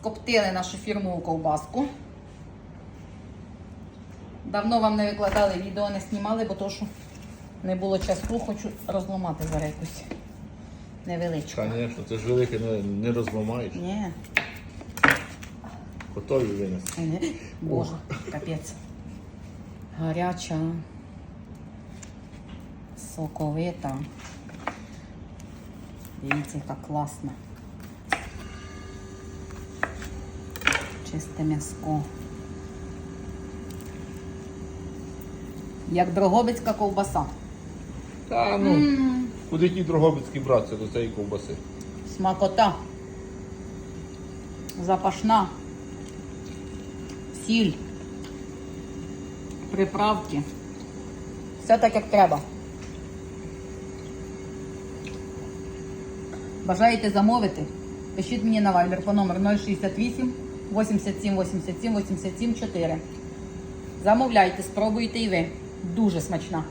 скоптили нашу фірмову ковбаску. Давно вам не викладали відео, не знімали, бо то, що не було часу, хочу розламати зараз якусь невеличку. Звісно, це ж велике не, не розламаєш. Ні, Готові винести. ні. Боже, капець. Гаряча, соковита. Дивіться, яка класна. Чисте м'яско. Як дрогобицька ковбаса. Та ну, куди ті Дрогобицькі братися до цієї ковбаси? Смакота. Запашна. Сіль. Приправки. Все так, як треба. Бажаєте замовити? Пишіть мені на Viber по номеру 068 87 87 87 4. Замовляйте, спробуйте і ви. Дуже смачна.